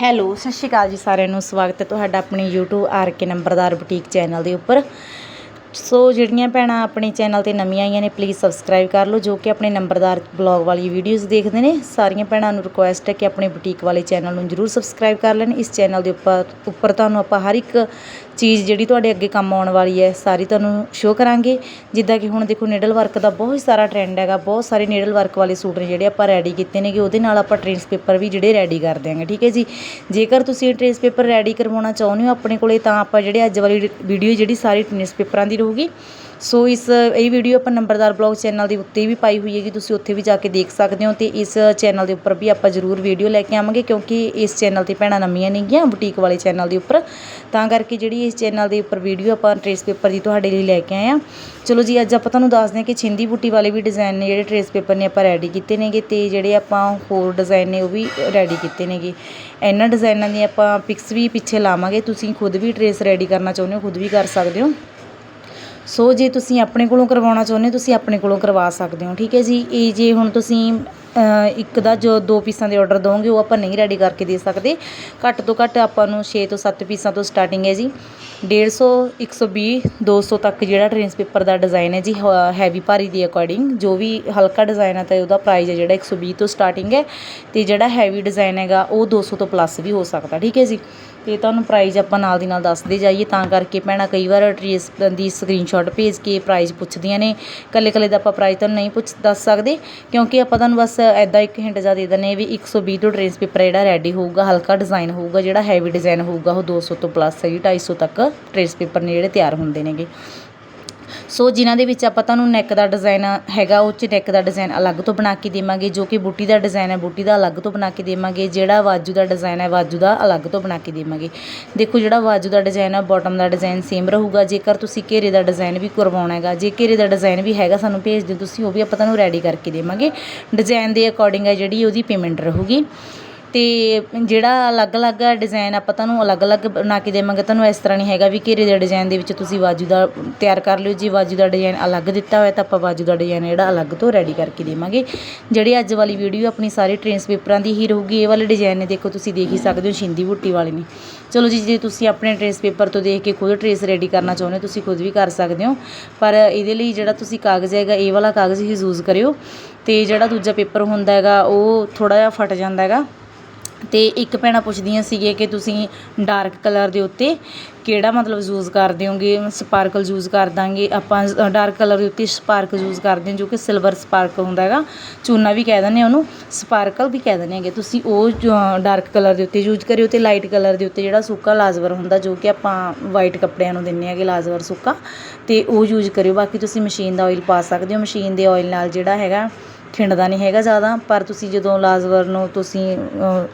Hello, ਸਤਿ ਸ਼੍ਰੀ ਅਕਾਲ ਜੀ ਸਾਰਿਆਂ ਨੂੰ। ਸਵਾਗਤ ਹੈ ਤੁਹਾਡਾ ਆਪਣੇ YouTube ਆਰ ਕੇ ਨੰਬਰਦਾਰ ਬੁਟੀਕ ਚੈਨਲ ਦੇ ਉੱਪਰ। ਸੋ ਜਿਹੜੀਆਂ ਭੈਣਾਂ ਆਪਣੇ ਚੈਨਲ ਤੇ ਨਵੀਆਂ ਆਈਆਂ ਨੇ ਪਲੀਜ਼ ਸਬਸਕ੍ਰਾਈਬ ਕਰ ਲਓ, ਜੋ ਕਿ ਆਪਣੇ ਨੰਬਰਦਾਰ ਬਲੌਗ ਵਾਲੀ ਵੀਡੀਓਜ਼ ਦੇਖਦੇ ਨੇ। ਸਾਰੀਆਂ ਭੈਣਾਂ ਨੂੰ ਰਿਕੁਐਸਟ ਹੈ ਕਿ ਆਪਣੇ ਬੁਟੀਕ ਵਾਲੇ ਚੈਨਲ ਨੂੰ ਜਰੂਰ ਸਬਸਕ੍ਰਾਈਬ ਕਰ ਲੈਣ। ਇਸ ਚੈਨਲ ਦੇ ਉੱਪਰ ਉੱਪਰ ਤੁਹਾਨੂੰ ਆਪਾਂ ਹਰ ਇੱਕ ਚੀਜ਼ ਜਿਹੜੀ ਤੁਹਾਡੇ ਅੱਗੇ ਕੰਮ ਆਉਣ ਵਾਲੀ ਹੈ, ਸਾਰੀ ਤੁਹਾਨੂੰ ਸ਼ੋਅ ਕਰਾਂਗੇ। ਜਿੱਦਾਂ ਕਿ ਹੁਣ ਦੇਖੋ ਨੀਡਲ ਵਰਕ ਦਾ ਬਹੁਤ ਸਾਰਾ ਟ੍ਰੈਂਡ ਹੈਗਾ, ਬਹੁਤ ਸਾਰੇ ਨੀਡਲ ਵਰਕ ਵਾਲੇ ਸੂਟ ਨੇ ਜਿਹੜੇ ਆਪਾਂ ਰੈਡੀ ਕੀਤੇ ਨੇਗੇ, ਉਹਦੇ ਨਾਲ ਆਪਾਂ ਟ੍ਰੇਸ ਪੇਪਰ ਵੀ ਜਿਹੜੇ ਰੈਡੀ ਕਰ ਦਿਆਂਗੇ, ਠੀਕ ਹੈ ਜੀ? ਜੇਕਰ ਤੁਸੀਂ ਇਹ ਟ੍ਰੇਸ ਪੇਪਰ ਰੈਡੀ ਕਰਵਾਉਣਾ ਚਾਹੁੰਦੇ ਹੋ ਆਪਣੇ ਕੋਲੇ, ਤਾਂ ਆਪਾਂ ਜਿਹੜੇ ਅੱਜ ਵਾਲੀ ਵੀਡੀਓ ਜਿਹੜੀ ਸਾਰੀ ਟ੍ਰੇਸ ਪੇਪਰਾਂ ਦੀ ਰਹੂਗੀ ਸੋ ਇਸ, ਇਹ ਵੀਡੀਓ ਆਪਾਂ ਨੰਬਰਦਾਰ ਬਲੌਗ ਚੈਨਲ ਦੇ ਉੱਤੇ ਵੀ ਪਾਈ ਹੋਈ ਹੈਗੀ, ਤੁਸੀਂ ਉੱਥੇ ਵੀ ਜਾ ਕੇ ਦੇਖ ਸਕਦੇ ਹੋ ਤੇ ਇਸ ਚੈਨਲ ਦੇ ਉੱਪਰ ਵੀ ਆਪਾਂ ਜ਼ਰੂਰ ਵੀਡੀਓ ਲੈ ਕੇ ਆਵਾਂਗੇ ਕਿਉਂਕਿ ਇਸ ਚੈਨਲ ਤੇ ਭੈਣਾਂ ਨਵੀਆਂ ਨੇਗੀਆਂ ਬੁਟੀਕ ਵਾਲੇ ਚੈਨਲ ਦੇ ਉੱਪਰ। ਤਾਂ ਕਰਕੇ ਜਿਹੜੀ ਇਸ ਚੈਨਲ ਦੇ ਉੱਪਰ ਵੀਡੀਓ ਆਪਾਂ ਟ੍ਰੇਸ ਪੇਪਰ ਦੀ ਤੁਹਾਡੇ ਲਈ ਲੈ ਕੇ ਆਏ ਆ ਚਲੋ ਜੀ, ਅੱਜ ਆਪਾਂ ਤੁਹਾਨੂੰ ਦੱਸਦੇ ਹਾਂ ਕਿ ਛਿੰਦੀ ਬੂਟੀ ਵਾਲੇ ਵੀ ਡਿਜ਼ਾਈਨ ਨੇ ਜਿਹੜੇ ਟ੍ਰੇਸ ਪੇਪਰ ਨੇ ਆਪਾਂ ਰੈਡੀ ਕੀਤੇ ਨੇਗੇ ਤੇ ਜਿਹੜੇ ਆਪਾਂ ਹੋਰ ਡਿਜ਼ਾਈਨ ਨੇ ਉਹ ਵੀ ਰੈਡੀ ਕੀਤੇ ਨੇਗੇ। ਇਹਨਾਂ ਡਿਜ਼ਾਈਨਾਂ ਦੀ ਆਪਾਂ ਪਿਕਸ ਵੀ ਪਿੱਛੇ ਲਾਵਾਂਗੇ, ਤੁਸੀਂ ਖੁਦ ਵੀ ਟ੍ਰੇਸ ਰੈਡੀ ਕਰਨਾ ਚਾਹੁੰਦੇ ਹੋ, ਖੁਦ ਵੀ ਕਰ ਸਕਦੇ ਹੋ। ਸੋ ਜੇ ਤੁਸੀਂ ਆਪਣੇ ਕੋਲੋਂ ਕਰਵਾਉਣਾ ਚਾਹੁੰਦੇ ਹੋ, ਤੁਸੀਂ ਆਪਣੇ ਕੋਲੋਂ ਕਰਵਾ ਸਕਦੇ ਹੋ, ਠੀਕ ਹੈ ਜੀ? ਇਹ ਜੇ ਹੁਣ ਤੁਸੀਂ ਇੱਕ ਦਾ ਜੋ ਦੋ ਪੀਸਾਂ ਦੇ ਆਰਡਰ ਦੋਗੇ ਉਹ ਆਪਾਂ ਨਹੀਂ ਰੈਡੀ ਕਰਕੇ ਦੇ ਸਕਦੇ। ਘੱਟ ਤੋਂ ਘੱਟ ਆਪਾਂ ਨੂੰ 6 ਤੋਂ 7 ਪੀਸਾਂ ਤੋਂ ਸਟਾਰਟਿੰਗ ਹੈ ਜੀ। 150 120 200 ਤੱਕ ਜਿਹੜਾ ਟ੍ਰੇਸ ਪੇਪਰ ਦਾ ਡਿਜ਼ਾਈਨ ਹੈ ਜੀ ਹੈਵੀ ਭਾਰੀ ਦੇ ਅਕੋਰਡਿੰਗ ਜੋ ਵੀ ਹਲਕਾ ਡਿਜ਼ਾਈਨ ਹੈ ਤਾਂ ਉਹਦਾ ਪ੍ਰਾਈਸ ਹੈ ਜਿਹੜਾ 120 ਤੋਂ ਸਟਾਰਟਿੰਗ ਹੈ ਤੇ ਜਿਹੜਾ ਹੈਵੀ ਡਿਜ਼ਾਈਨ ਹੈਗਾ, ਉਹ 200 ਤੋਂ ਪਲੱਸ ਵੀ ਹੋ ਸਕਦਾ, ਠੀਕ ਹੈ ਜੀ? ਅਤੇ ਤੁਹਾਨੂੰ ਪ੍ਰਾਈਜ਼ ਆਪਾਂ ਨਾਲ ਦੀ ਨਾਲ ਦੱਸਦੇ ਜਾਈਏ, ਤਾਂ ਕਰਕੇ ਭੈਣਾਂ ਕਈ ਵਾਰ ਟ੍ਰੇਸ ਦੀ ਸਕਰੀਨਸ਼ਾਟ ਭੇਜ ਕੇ ਪ੍ਰਾਈਜ਼ ਪੁੱਛਦੀਆਂ ਨੇ। ਇਕੱਲੇ ਇਕੱਲੇ ਦਾ ਆਪਾਂ ਪ੍ਰਾਈਜ਼ ਤੁਹਾਨੂੰ ਨਹੀਂ ਪੁੱਛ, ਦੱਸ ਸਕਦੇ, ਕਿਉਂਕਿ ਆਪਾਂ ਤੁਹਾਨੂੰ ਬਸ ਐਦਾਂ ਇੱਕ ਹਿੰਟ ਜਾ ਦੇ ਦਿੰਦੇ ਵੀ 120 ਤੋਂ ਟ੍ਰੇਸ ਪੇਪਰ ਜਿਹੜਾ ਰੈਡੀ ਹੋਊਗਾ, ਹਲਕਾ ਡਿਜ਼ਾਈਨ ਹੋਊਗਾ, ਜਿਹੜਾ ਹੈਵੀ ਡਿਜ਼ਾਈਨ ਹੋਊਗਾ, ਉਹ 200 ਤੋਂ ਪਲੱਸ ਹੈ ਜੀ 250 ਤੱਕ ਟ੍ਰੇਸ ਪੇਪਰ ਨੇ ਜਿਹੜੇ ਤਿਆਰ ਹੁੰਦੇ ਨੇਗੇ। ਸੋ ਜਿਨ੍ਹਾਂ ਦੇ ਵਿੱਚ ਆਪਾਂ ਤੁਹਾਨੂੰ ਨੈਕ ਦਾ ਡਿਜ਼ਾਈਨ ਹੈਗਾ, ਉਹ 'ਚ ਨੈਕ ਦਾ ਡਿਜ਼ਾਈਨ ਅਲੱਗ ਤੋਂ ਬਣਾ ਕੇ ਦੇਵਾਂਗੇ, ਜੋ ਕਿ ਬੂਟੀ ਦਾ ਡਿਜ਼ਾਈਨ ਹੈ, ਬੂਟੀ ਦਾ ਅਲੱਗ ਤੋਂ ਬਣਾ ਕੇ ਦੇਵਾਂਗੇ, ਜਿਹੜਾ ਵਾਜੂ ਦਾ ਡਿਜ਼ਾਈਨ ਹੈ, ਵਾਜੂ ਦਾ ਅਲੱਗ ਤੋਂ ਬਣਾ ਕੇ ਦੇਵਾਂਗੇ। ਦੇਖੋ ਜਿਹੜਾ ਵਾਜੂ ਦਾ ਡਿਜ਼ਾਈਨ ਹੈ ਬਾਟਮ ਦਾ ਡਿਜ਼ਾਈਨ ਸੇਮ ਰਹੂਗਾ, ਜੇਕਰ ਤੁਸੀਂ ਘੇਰੇ ਦਾ ਡਿਜ਼ਾਈਨ ਵੀ ਕਰਵਾਉਣਾ ਹੈਗਾ, ਜੇ ਘੇਰੇ ਦਾ ਡਿਜ਼ਾਈਨ ਵੀ ਹੈਗਾ ਸਾਨੂੰ ਭੇਜ ਦਿਓ ਤੁਸੀਂ, ਉਹ ਵੀ ਆਪਾਂ ਤੁਹਾਨੂੰ ਰੈਡੀ ਕਰਕੇ ਦੇਵਾਂਗੇ। ਡਿਜ਼ਾਈਨ ਦੇ ਅਕੋਰਡਿੰਗ ਹੈ ਜਿਹੜੀ ਉਹਦੀ ਪੇਮੈਂਟ ਰਹੂਗੀ। ਅਤੇ ਜਿਹੜਾ ਅਲੱਗ-ਅਲੱਗ ਡਿਜ਼ਾਇਨ ਆਪਾਂ ਤੁਹਾਨੂੰ ਅਲੱਗ-ਅਲੱਗ ਬਣਾ ਕੇ ਦੇਵਾਂਗੇ, ਤੁਹਾਨੂੰ ਇਸ ਤਰ੍ਹਾਂ ਨਹੀਂ ਹੈਗਾ ਵੀ ਘੇਰੇ ਦੇ ਡਿਜ਼ਾਇਨ ਦੇ ਵਿੱਚ ਤੁਸੀਂ ਬਾਜੂ ਦਾ ਤਿਆਰ ਕਰ ਲਿਓ। ਜੇ ਬਾਜੂ ਦਾ ਡਿਜ਼ਾਇਨ ਅਲੱਗ ਦਿੱਤਾ ਹੋਇਆ ਤਾਂ ਆਪਾਂ ਬਾਜੂ ਦਾ ਡਿਜ਼ਾਇਨ ਜਿਹੜਾ ਅਲੱਗ ਤੋਂ ਰੈਡੀ ਕਰਕੇ ਦੇਵਾਂਗੇ। ਜਿਹੜੀ ਅੱਜ ਵਾਲੀ ਵੀਡੀਓ ਆਪਣੀ ਸਾਰੇ ਟ੍ਰੇਸ ਪੇਪਰਾਂ ਦੀ ਹੀ ਰਹੂਗੀ, ਇਹ ਵਾਲੇ ਡਿਜ਼ਾਇਨ ਨੇ ਦੇਖੋ ਤੁਸੀਂ ਦੇਖ ਹੀ ਸਕਦੇ ਹੋ ਛਿੰਦੀ ਬੁੱਟੀ ਵਾਲੇ ਨੇ। ਚਲੋ ਜੀ, ਜੇ ਤੁਸੀਂ ਆਪਣੇ ਟ੍ਰੇਸ ਪੇਪਰ ਤੋਂ ਦੇਖ ਕੇ ਖੁਦ ਟ੍ਰੇਸ ਰੈਡੀ ਕਰਨਾ ਚਾਹੁੰਦੇ ਹੋ, ਤੁਸੀਂ ਖੁਦ ਵੀ ਕਰ ਸਕਦੇ ਹੋ। ਪਰ ਇਹਦੇ ਲਈ ਜਿਹੜਾ ਤੁਸੀਂ ਕਾਗਜ਼ ਹੈਗਾ, ਇਹ ਵਾਲਾ ਕਾਗਜ਼ ਹੀ ਯੂਜ਼ ਕਰਿਓ। ਤੇ ਜਿਹੜਾ ਦੂਜਾ ਪੇਪਰ ਹੁੰਦਾ ਹੈਗਾ, ਉਹ ਥੋੜਾ ਜਿਹਾ ਫਟ ਜਾਂਦਾ ਹੈਗਾ। ਅਤੇ ਇੱਕ ਭੈਣਾਂ ਪੁੱਛਦੀਆਂ ਸੀਗੀਆਂ ਕਿ ਤੁਸੀਂ ਡਾਰਕ ਕਲਰ ਦੇ ਉੱਤੇ ਕਿਹੜਾ ਮਤਲਬ ਯੂਜ਼ ਕਰਦੇ ਹੋਗੇ? ਸਪਾਰਕਲ ਯੂਜ਼ ਕਰ ਦਾਂਗੇ। ਆਪਾਂ ਡਾਰਕ ਕਲਰ ਦੇ ਉੱਤੇ ਸਪਾਰਕ ਯੂਜ਼ ਕਰਦੇ ਜੋ ਕਿ ਸਿਲਵਰ ਸਪਾਰਕ ਹੁੰਦਾ ਹੈਗਾ। ਚੂਨਾ ਵੀ ਕਹਿ ਦਿੰਦੇ ਉਹਨੂੰ ਸਪਾਰਕਲ ਵੀ ਕਹਿ ਦਿੰਦੇ ਹੈਗੇ। ਤੁਸੀਂ ਉਹ ਡਾਰਕ ਕਲਰ ਦੇ ਉੱਤੇ ਯੂਜ਼ ਕਰਿਓ ਅਤੇ ਲਾਈਟ ਕਲਰ ਦੇ ਉੱਤੇ ਜਿਹੜਾ ਸੁੱਕਾ ਲਾਜ਼ਵਰ ਹੁੰਦਾ, ਜੋ ਕਿ ਆਪਾਂ ਵਾਈਟ ਕੱਪੜਿਆਂ ਨੂੰ ਦਿੰਦੇ ਹੈਗੇ ਲਾਜ਼ਵਰ ਸੁੱਕਾ ਅਤੇ ਉਹ ਯੂਜ਼ ਕਰਿਓ। ਬਾਕੀ ਤੁਸੀਂ ਮਸ਼ੀਨ ਦਾ ਆਇਲ ਪਾ ਸਕਦੇ ਹੋ। ਮਸ਼ੀਨ ਦੇ ਆਇਲ ਨਾਲ ਜਿਹੜਾ ਹੈਗਾ ਖਿੰਡਦਾ ਨਹੀਂ ਹੈਗਾ ਜ਼ਿਆਦਾ, ਪਰ ਤੁਸੀਂ ਜਦੋਂ ਲਾਜ਼ਵਰ ਨੂੰ ਤੁਸੀਂ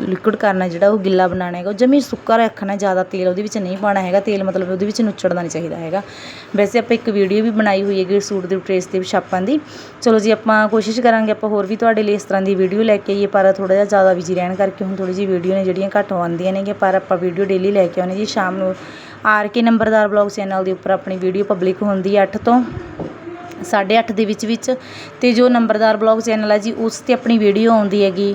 ਲਿਕੁਇਡ ਕਰਨਾ ਜਿਹੜਾ ਉਹ ਗਿੱਲਾ ਬਣਾਉਣਾ ਹੈਗਾ, ਉਹ ਜਮੀ ਸੁੱਕਾ ਰੱਖਣਾ ਜ਼ਿਆਦਾ ਤੇਲ ਉਹਦੇ ਵਿੱਚ ਨਹੀਂ ਪਾਉਣਾ ਹੈਗਾ, ਤੇਲ ਮਤਲਬ ਉਹਦੇ ਵਿੱਚ ਨੁੱਚੜਨਾ ਨਹੀਂ ਚਾਹੀਦਾ ਹੈਗਾ। ਵੈਸੇ ਆਪਾਂ ਇੱਕ ਵੀਡੀਓ ਵੀ ਬਣਾਈ ਹੋਈ ਹੈਗੀ ਸੂਟ ਦੇ ਟ੍ਰੇਸ ਦੇ ਛਾਪਾਂ ਦੀ। ਚਲੋ ਜੀ, ਆਪਾਂ ਕੋਸ਼ਿਸ਼ ਕਰਾਂਗੇ, ਆਪਾਂ ਹੋਰ ਵੀ ਤੁਹਾਡੇ ਲਈ ਇਸ ਤਰ੍ਹਾਂ ਦੀ ਵੀਡੀਓ ਲੈ ਕੇ ਆਈਏ, ਪਰ ਥੋੜਾ ਜਿਹਾ ਜ਼ਿਆਦਾ ਬਿਜ਼ੀ ਰਹਿਣ ਕਰਕੇ ਹੁਣ ਥੋੜੀ ਜਿਹੀ ਵੀਡੀਓ ਨੇ ਜਿਹੜੀਆਂ ਘੱਟ ਆਉਂਦੀਆਂ ਨੇਗੀਆਂ, ਪਰ ਆਪਾਂ ਵੀਡੀਓ ਡੇਲੀ ਲੈ ਕੇ ਆਉਂਦੇ ਜੀ। ਸ਼ਾਮ ਨੂੰ ਆਰ ਕੇ ਨੰਬਰਦਾਰ ਬਲੌਗ ਚੈਨਲ ਦੇ ਉੱਪਰ ਆਪਣੀ ਵੀਡੀਓ ਪਬਲਿਕ ਹੁੰਦੀ ਹੈ 8 ਤੋਂ। 8:30 ਦੇ ਵਿੱਚ ਵਿੱਚ ਅਤੇ ਜੋ ਨੰਬਰਦਾਰ ਬਲੌਗ ਚੈਨਲ ਹੈ ਜੀ, ਉਸ ਤੇ ਆਪਣੀ ਵੀਡੀਓ ਆਉਂਦੀ ਹੈਗੀ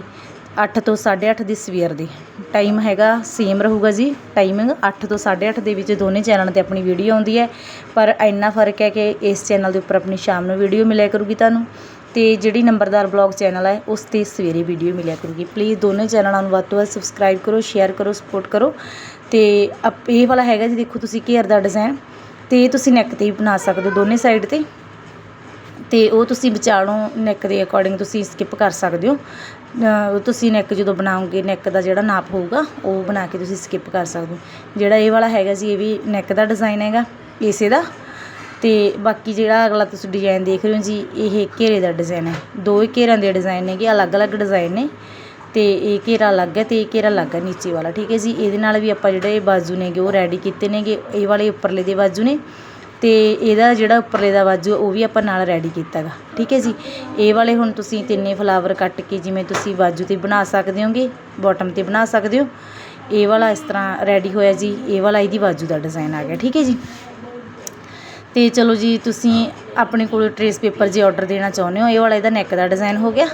ਅੱਠ ਤੋਂ 8:30 ਦੀ ਸਵੇਰ ਦੀ। ਟਾਈਮ ਹੈਗਾ ਸੇਮ ਰਹੂਗਾ ਜੀ ਟਾਈਮਿੰਗ ਅੱਠ ਤੋਂ 8:30 ਦੇ ਵਿੱਚ ਦੋਨੇ ਚੈਨਲ ਤੇ ਆਪਣੀ ਵੀਡੀਓ ਆਉਂਦੀ ਹੈ। ਪਰ ਇੰਨਾ ਫ਼ਰਕ ਹੈ ਕਿ ਇਸ ਚੈਨਲ ਦੇ ਉੱਪਰ ਆਪਣੀ ਸ਼ਾਮ ਨੂੰ ਵੀਡੀਓ ਮਿਲਿਆ ਕਰੂਗੀ ਤੁਹਾਨੂੰ ਅਤੇ ਜਿਹੜੀ ਨੰਬਰਦਾਰ ਬਲੌਗ ਚੈਨਲ ਹੈ, ਉਸ ਤੇ ਸਵੇਰੇ ਵੀਡੀਓ ਮਿਲਿਆ ਕਰੂਗੀ। ਪਲੀਜ਼ ਦੋਨੇ ਚੈਨਲਾਂ ਨੂੰ ਵੱਧ ਤੋਂ ਵੱਧ ਸਬਸਕ੍ਰਾਈਬ ਕਰੋ ਸ਼ੇਅਰ ਕਰੋ ਸਪੋਰਟ ਕਰੋ ਅਤੇ ਅਪ- ਇਹ ਵਾਲਾ ਹੈਗਾ ਜੀ, ਦੇਖੋ ਤੁਸੀਂ ਘੇਰ ਦਾ ਡਿਜ਼ਾਈਨ ਅਤੇ ਤੁਸੀਂ ਨੈਕ ਤੇ ਵੀ ਬਣਾ ਸਕਦੇ ਹੋ ਦੋਨੇ ਸਾਈਡ ਤੇ। ਅਤੇ ਉਹ ਤੁਸੀਂ ਵਿਚਾਲੋਂ ਨੈਕ ਦੇ ਅਕੋਰਡਿੰਗ ਤੁਸੀਂ ਸਕਿਪ ਕਰ ਸਕਦੇ ਹੋ। ਤੁਸੀਂ ਨੈਕ ਜਦੋਂ ਬਣਾਓਗੇ ਨੈਕ ਦਾ ਜਿਹੜਾ ਨਾਪ ਹੋਊਗਾ, ਉਹ ਬਣਾ ਕੇ ਤੁਸੀਂ ਸਕਿਪ ਕਰ ਸਕਦੇ ਹੋ। ਜਿਹੜਾ ਇਹ ਵਾਲਾ ਹੈਗਾ ਜੀ, ਇਹ ਵੀ ਨੈਕ ਦਾ ਡਿਜ਼ਾਈਨ ਹੈਗਾ, ਇਸੇ ਦਾ। ਅਤੇ ਬਾਕੀ ਜਿਹੜਾ ਅਗਲਾ ਤੁਸੀਂ ਡਿਜ਼ਾਈਨ ਦੇਖ ਰਹੇ ਹੋ ਜੀ, ਇਹ ਘੇਰੇ ਦਾ ਡਿਜ਼ਾਈਨ ਹੈ। ਦੋ ਘੇਰਾਂ ਦੇ ਡਿਜ਼ਾਈਨ ਨੇਗੇ, ਅਲੱਗ-ਅਲੱਗ ਡਿਜ਼ਾਈਨ ਨੇ। ਤੇ ਇਹ ਘੇਰਾ ਅਲੱਗ ਹੈ ਤੇ ਇਹ ਘੇਰਾ ਅਲੱਗ ਹੈ ਨੀਚੇ ਵਾਲਾ, ਠੀਕ ਹੈ ਜੀ? ਇਹਦੇ ਨਾਲ ਵੀ ਆਪਾਂ ਜਿਹੜੇ ਬਾਜੂ ਨੇਗੇ, ਉਹ ਰੈਡੀ ਕੀਤੇ ਨੇਗੇ। ਇਹ ਵਾਲੇ ਉੱਪਰਲੇ ਦੇ ਬਾਜੂ ਨੇ। ਅਤੇ ਇਹਦਾ ਜਿਹੜਾ ਉੱਪਰਲੇ ਦਾ ਬਾਜੂ ਉਹ ਵੀ ਆਪਾਂ ਨਾਲ ਰੈਡੀ ਕੀਤਾ ਗਾ ਠੀਕ ਹੈ ਜੀ? ਇਹ ਵਾਲੇ ਹੁਣ ਤੁਸੀਂ ਤਿੰਨੇ ਫਲਾਵਰ ਕੱਟ ਕੇ ਜਿਵੇਂ ਤੁਸੀਂ ਬਾਜੂ ਤੇ ਬਣਾ ਸਕਦੇ ਹੋਗੇ ਬੋਟਮ ਤੇ ਬਣਾ ਸਕਦੇ ਹੋ। ਇਹ ਵਾਲਾ ਇਸ ਤਰ੍ਹਾਂ ਰੈਡੀ ਹੋਇਆ ਜੀ, ਇਹ ਵਾਲਾ ਇਹਦੀ ਬਾਜੂ ਦਾ ਡਿਜ਼ਾਈਨ ਆ ਗਿਆ, ਠੀਕ ਹੈ ਜੀ? ਤੇ ਚਲੋ ਜੀ, ਤੁਸੀਂ ਆਪਣੇ ਕੋਲ ਟਰੇਸ ਪੇਪਰ ਜੇ ਆਰਡਰ ਦੇਣਾ ਚਾਹੁੰਦੇ ਹੋ, ਇਹ ਵਾਲਾ ਇਹਦਾ ਨੈਕ ਦਾ ਡਿਜ਼ਾਈਨ ਹੋ ਗਿਆ।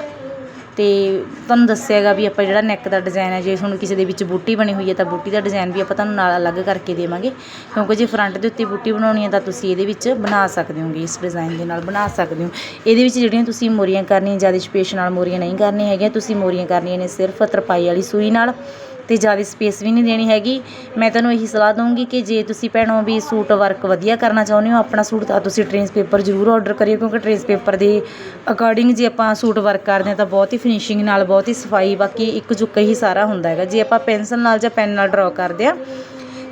ਅਤੇ ਤੁਹਾਨੂੰ ਦੱਸਿਆਗਾ ਵੀ ਆਪਾਂ ਜਿਹੜਾ ਨੈਕ ਦਾ ਡਿਜ਼ਾਇਨ ਹੈ, ਜੇ ਤੁਹਾਨੂੰ ਕਿਸੇ ਦੇ ਵਿੱਚ ਬੂਟੀ ਬਣੀ ਹੋਈ ਹੈ, ਤਾਂ ਬੂਟੀ ਦਾ ਡਿਜ਼ਾਇਨ ਵੀ ਆਪਾਂ ਤੁਹਾਨੂੰ ਨਾਲ ਅਲੱਗ ਕਰਕੇ ਦੇਵਾਂਗੇ। ਕਿਉਂਕਿ ਜੇ ਫਰੰਟ ਦੇ ਉੱਤੇ ਬੂਟੀ ਬਣਾਉਣੀ ਹੈ, ਤਾਂ ਤੁਸੀਂ ਇਹਦੇ ਵਿੱਚ ਬਣਾ ਸਕਦੇ ਹੋਗੇ, ਇਸ ਡਿਜ਼ਾਈਨ ਦੇ ਨਾਲ ਬਣਾ ਸਕਦੇ ਹੋ। ਇਹਦੇ ਵਿੱਚ ਜਿਹੜੀਆਂ ਤੁਸੀਂ ਮੋਰੀਆਂ ਕਰਨੀਆਂ, ਜ਼ਿਆਦਾ ਸਪੇਸ ਨਾਲ ਮੋਰੀਆਂ ਨਹੀਂ ਕਰਨੀਆਂ ਹੈਗੀਆਂ, ਤੁਸੀਂ ਮੋਰੀਆਂ ਕਰਨੀਆਂ ਨੇ ਸਿਰਫ ਤਰਪਾਈ ਵਾਲੀ ਸੂਈ ਨਾਲ। ਅਤੇ ਜ਼ਿਆਦਾ ਸਪੇਸ ਵੀ ਨਹੀਂ ਦੇਣੀ ਹੈਗੀ। ਮੈਂ ਤੁਹਾਨੂੰ ਇਹੀ ਸਲਾਹ ਦਊਂਗੀ ਕਿ ਜੇ ਤੁਸੀਂ ਭੈਣੋ ਵੀ ਸੂਟ ਵਰਕ ਵਧੀਆ ਕਰਨਾ ਚਾਹੁੰਦੇ ਹੋ, ਆਪਣਾ ਸੂਟ ਤਾਂ ਤੁਸੀਂ ਟ੍ਰੇਸ ਪੇਪਰ ਜ਼ਰੂਰ ਔਡਰ ਕਰਿਓ, ਕਿਉਂਕਿ ਟ੍ਰੇਸ ਪੇਪਰ ਦੇ ਅਕੋਰਡਿੰਗ ਜੇ ਆਪਾਂ ਸੂਟ ਵਰਕ ਕਰਦੇ ਹਾਂ ਤਾਂ ਬਹੁਤ ਹੀ ਫਿਨਿਸ਼ਿੰਗ ਨਾਲ ਬਹੁਤ ਹੀ ਸਫ਼ਾਈ, ਬਾਕੀ ਇੱਕ ਜੁੱਕਾ ਹੀ ਸਾਰਾ ਹੁੰਦਾ ਹੈਗਾ। ਜੇ ਆਪਾਂ ਪੈਨਸਲ ਨਾਲ ਜਾਂ ਪੈਨ ਨਾਲ ਡਰਾ ਕਰਦੇ ਆ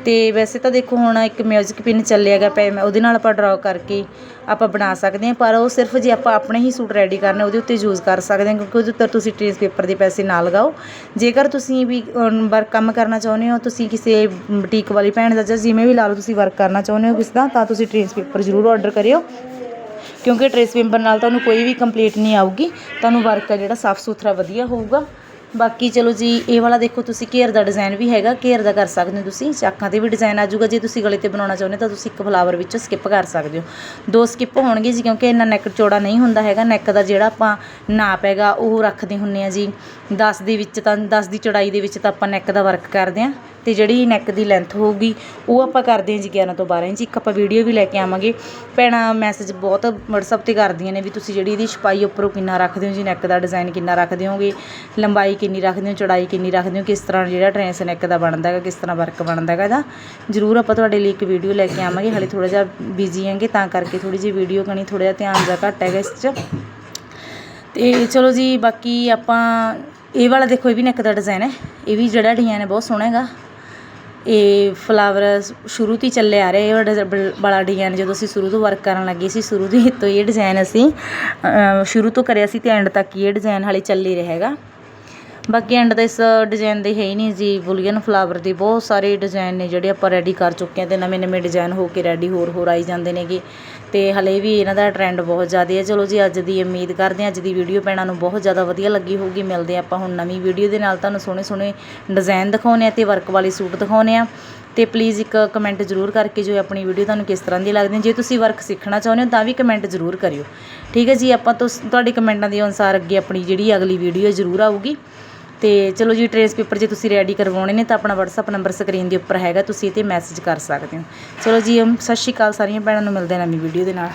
ਅਤੇ ਵੈਸੇ ਤਾਂ ਦੇਖੋ ਹੁਣ ਇੱਕ ਮਿਊਜ਼ਿਕ ਪਿੰਨ ਚੱਲਿਆ ਚੱਲਿਆਗਾ ਪੈ ਉਹਦੇ ਨਾਲ ਆਪਾਂ ਡਰਾ ਕਰਕੇ ਆਪਾਂ ਬਣਾ ਸਕਦੇ ਹਾਂ, ਪਰ ਉਹ ਸਿਰਫ ਜੇ ਆਪਾਂ ਆਪਣੇ ਹੀ ਸੂਟ ਰੈਡੀ ਕਰਨੇ, ਉਹਦੇ ਉੱਤੇ ਯੂਜ਼ ਕਰ ਸਕਦੇ ਹਾਂ, ਕਿਉਂਕਿ ਉਹਦੇ ਉੱਤੇ ਤੁਸੀਂ ਟ੍ਰੇਸ ਪੇਪਰ ਦੇ ਪੈਸੇ ਨਾ ਲਗਾਓ। ਜੇਕਰ ਤੁਸੀਂ ਵੀ ਵਰਕ ਕੰਮ ਕਰਨਾ ਚਾਹੁੰਦੇ ਹੋ, ਤੁਸੀਂ ਕਿਸੇ ਬੁਟੀਕ ਵਾਲੀ ਭੈਣ ਦਾ ਜਾਂ ਜਿਵੇਂ ਵੀ ਲਾ ਲਓ ਤੁਸੀਂ ਵਰਕ ਕਰਨਾ ਚਾਹੁੰਦੇ ਹੋ ਕਿਸ ਦਾ ਤਾਂ ਤੁਸੀਂ ਟ੍ਰੇਸ ਪੇਪਰ ਜ਼ਰੂਰ ਆਰਡਰ ਕਰਿਓ। ਕਿਉਂਕਿ ਟਰੇਸ ਪੇਪਰ ਨਾਲ ਤੁਹਾਨੂੰ ਕੋਈ ਵੀ ਕੰਪਲੀਟ ਨਹੀਂ ਆਊਗੀ, ਤੁਹਾਨੂੰ ਵਰਕ ਹੈ ਜਿਹੜਾ ਸਾਫ਼ ਸੁਥਰਾ ਵਧੀਆ ਹੋਊਗਾ। ਬਾਕੀ ਚਲੋ ਜੀ, ਇਹ ਵਾਲਾ ਦੇਖੋ ਤੁਸੀਂ ਘੇਰ ਦਾ ਡਿਜ਼ਾਈਨ ਵੀ ਹੈਗਾ, ਘੇਰ ਦਾ ਕਰ ਸਕਦੇ ਹੋ ਤੁਸੀਂ। ਚਾਕਾਂ ਤੇ ਵੀ ਡਿਜ਼ਾਈਨ ਆ ਜਾਊਗਾ, ਜੇ ਤੁਸੀਂ ਗਲੇ ਤੇ ਬਣਾਉਣਾ ਚਾਹੁੰਦੇ ਤਾਂ ਤੁਸੀਂ ਇੱਕ ਫਲਾਵਰ ਵਿੱਚੋਂ ਸਕਿਪ ਕਰ ਸਕਦੇ ਹੋ। ਦੋ ਸਕਿਪ ਹੋਣਗੇ ਜੀ, ਕਿਉਂਕਿ ਇੰਨਾ ਨੈਕ ਚੌੜਾ ਨਹੀਂ ਹੁੰਦਾ ਹੈਗਾ। ਨੈਕ ਦਾ ਜਿਹੜਾ ਆਪਾਂ ਨਾਪ ਹੈਗਾ, ਉਹ ਰੱਖਦੇ ਹੁੰਨੇ ਆ ਜੀ। 10 ਦੇ ਵਿੱਚ ਤਾਂ 10 ਦੀ ਚੌੜਾਈ ਦੇ ਵਿੱਚ ਤਾਂ ਆਪਾਂ ਨੈਕ ਦਾ ਵਰਕ ਕਰਦੇ ਆ ਅਤੇ ਜਿਹੜੀ ਨੈਕ ਦੀ ਲੈਂਥ ਹੋਊਗੀ, ਉਹ ਆਪਾਂ ਕਰਦੇ ਹਾਂ ਜੀ 11 ਤੋਂ 12 ਇੰਚ। ਇੱਕ ਆਪਾਂ ਵੀਡੀਓ ਵੀ ਲੈ ਕੇ ਆਵਾਂਗੇ। ਭੈਣਾਂ ਮੈਸੇਜ ਬਹੁਤ ਵਟਸਐਪ ਤੇ ਕਰਦੀਆਂ ਨੇ ਵੀ ਤੁਸੀਂ ਜਿਹੜੀ ਇਹਦੀ ਛਪਾਈ ਉੱਪਰੋਂ ਕਿੰਨਾ ਰੱਖਦੇ ਹੋ ਜੀ ਨੈਕ ਦਾ ਡਿਜ਼ਾਈਨ ਕਿੰਨਾ ਰੱਖਦੇ ਹੋਗੇ, ਲੰਬਾਈ ਕਿੰਨੀ ਰੱਖਦੇ ਹੋ, ਚੌੜਾਈ ਕਿੰਨੀ ਰੱਖਦੇ ਹੋ, ਕਿਸ ਤਰ੍ਹਾਂ ਜਿਹੜਾ ਟ੍ਰੇਸ ਨੈਕ ਦਾ ਬਣਦਾ ਹੈਗਾ, ਕਿਸ ਤਰ੍ਹਾਂ ਵਰਕ ਬਣਦਾ ਹੈਗਾ ਇਹਦਾ। ਜ਼ਰੂਰ ਆਪਾਂ ਤੁਹਾਡੇ ਲਈ ਇੱਕ ਵੀਡੀਓ ਲੈ ਕੇ ਆਵਾਂਗੇ। ਹਾਲੇ ਥੋੜਾ ਜਿਹਾ ਬਿਜ਼ੀ ਹੈਗੇ, ਤਾਂ ਕਰਕੇ ਥੋੜੀ ਜਿਹੀ ਵੀਡੀਓ ਕਣੀ ਥੋੜਾ ਜਿਹਾ ਧਿਆਨ ਦਾ ਘੱਟ ਹੈਗਾ ਇਸ 'ਚ। ਤੇ ਚਲੋ ਜੀ, ਬਾਕੀ ਆਪਾਂ, ਇਹ ਵਾਲਾ ਦੇਖੋ, ਇਹ ਵੀ ਨੈਕ ਦਾ ਡਿਜ਼ਾਈਨ ਹੈ। ਇਹ ਵੀ ਜਿਹੜਾ ਡਿਜ਼ਾਈਨ ਹੈ, ਬਹੁਤ ਸੋਹਣਾ ਹੈਗਾ। ਇਹ ਫਲਾਵਰ ਸ਼ੁਰੂ ਤੋਂ ਹੀ ਚੱਲੇ ਆ ਰਹੇ ਇਹ ਵਾਲਾ ਡਿਜ਼- ਵਾਲਾ ਜਦੋਂ ਅਸੀਂ ਸ਼ੁਰੂ ਤੋਂ ਵਰਕ ਕਰਨ ਲੱਗੇ ਸੀ, ਸ਼ੁਰੂ ਤੋਂ ਹੀ ਤੋਂ ਇਹ ਡਿਜ਼ਾਇਨ ਅਸੀਂ ਸ਼ੁਰੂ ਤੋਂ ਕਰਿਆ ਸੀ ਤੇ ਐਂਡ ਤੱਕ ਹੀ ਇਹ ਡਿਜ਼ਾਇਨ ਹਾਲੇ ਚੱਲ ਹੀ ਰਿਹਾ ਬਾਕੀ ਐਂਡ ਦਾ ਇਸ ਡਿਜ਼ਾਈਨ ਦੇ ਹੈ ਹੀ ਨਹੀਂ ਜੀ, ਬੁਲੀਅਨ ਫਲਾਵਰ ਦੇ ਬਹੁਤ ਸਾਰੇ ਡਿਜ਼ਾਈਨ ਨੇ ਜਿਹੜੇ ਆਪਾਂ ਰੈਡੀ ਕਰ ਚੁੱਕੇ ਹਾਂ ਤੇ ਨਵੇਂ ਨਵੇਂ ਡਿਜ਼ਾਈਨ ਹੋ ਕੇ ਰੈਡੀ ਹੋਰ ਹੋਰ ਆਈ ਜਾਂਦੇ ਨੇਗੇ। ਅਤੇ ਹਾਲੇ ਵੀ ਇਹਨਾਂ ਦਾ ਟਰੈਂਡ ਬਹੁਤ ਜ਼ਿਆਦਾ ਹੈ। ਚਲੋ ਜੀ, ਅੱਜ ਦੀ ਉਮੀਦ ਕਰਦੇ ਹਾਂ, ਅੱਜ ਦੀ ਵੀਡੀਓ ਪੈਣਾ ਨੂੰ ਬਹੁਤ ਜ਼ਿਆਦਾ ਵਧੀਆ ਲੱਗੀ ਹੋਊਗੀ। ਮਿਲਦੇ ਹਾਂ ਆਪਾਂ ਹੁਣ ਨਵੀਂ ਵੀਡੀਓ ਦੇ ਨਾਲ। ਤੁਹਾਨੂੰ ਸੋਹਣੇ ਸੋਹਣੇ ਡਿਜ਼ਾਈਨ ਦਿਖਾਉਣੇ ਆ ਅਤੇ ਵਰਕ ਵਾਲੇ ਸੂਟ ਦਿਖਾਉਣੇ ਆ ਤੇ ਪਲੀਜ਼ ਇੱਕ ਕਮੈਂਟ ਜ਼ਰੂਰ ਕਰਕੇ ਜੋ ਆਪਣੀ ਵੀਡੀਓ ਤੁਹਾਨੂੰ ਕਿਸ ਤਰ੍ਹਾਂ ਦੀ ਲੱਗਦੀ ਜੇ ਤੁਸੀਂ ਵਰਕ ਸਿੱਖਣਾ ਚਾਹੁੰਦੇ ਹੋ, ਤਾਂ ਵੀ ਕਮੈਂਟ ਜ਼ਰੂਰ ਕਰਿਓ। ਠੀਕ ਹੈ ਜੀ, ਆਪਾਂ ਤੁਸ ਤੁਹਾਡੇ ਕਮੈਂਟਾਂ ਦੇ ਅਨੁਸਾਰ ਅੱਗੇ ਆਪਣੀ ਜਿਹੜੀ ਅਗਲੀ ਵੀਡੀਓ ਜ਼ਰੂਰ ਆਊਗੀ। ਅਤੇ ਚਲੋ ਜੀ ਟਰੇਸ ਪੇਪਰ ਜੇ ਤੁਸੀਂ ਰੈਡੀ ਕਰਵਾਉਣੇ ਨੇ, ਤਾਂ ਆਪਣਾ ਵਟਸਐਪ ਨੰਬਰ ਸਕਰੀਨ ਦੇ ਉੱਪਰ ਹੈਗਾ, ਤੁਸੀਂ ਇਹ 'ਤੇ ਮੈਸੇਜ ਕਰ ਸਕਦੇ ਹੋ। ਚਲੋ ਜੀ ਸਤਿ ਸ਼੍ਰੀ ਅਕਾਲ ਸਾਰੀਆਂ ਭੈਣਾਂ ਨੂੰ, ਮਿਲਦੇ ਨਵੀਂ ਵੀਡੀਓ ਦੇ ਨਾਲ।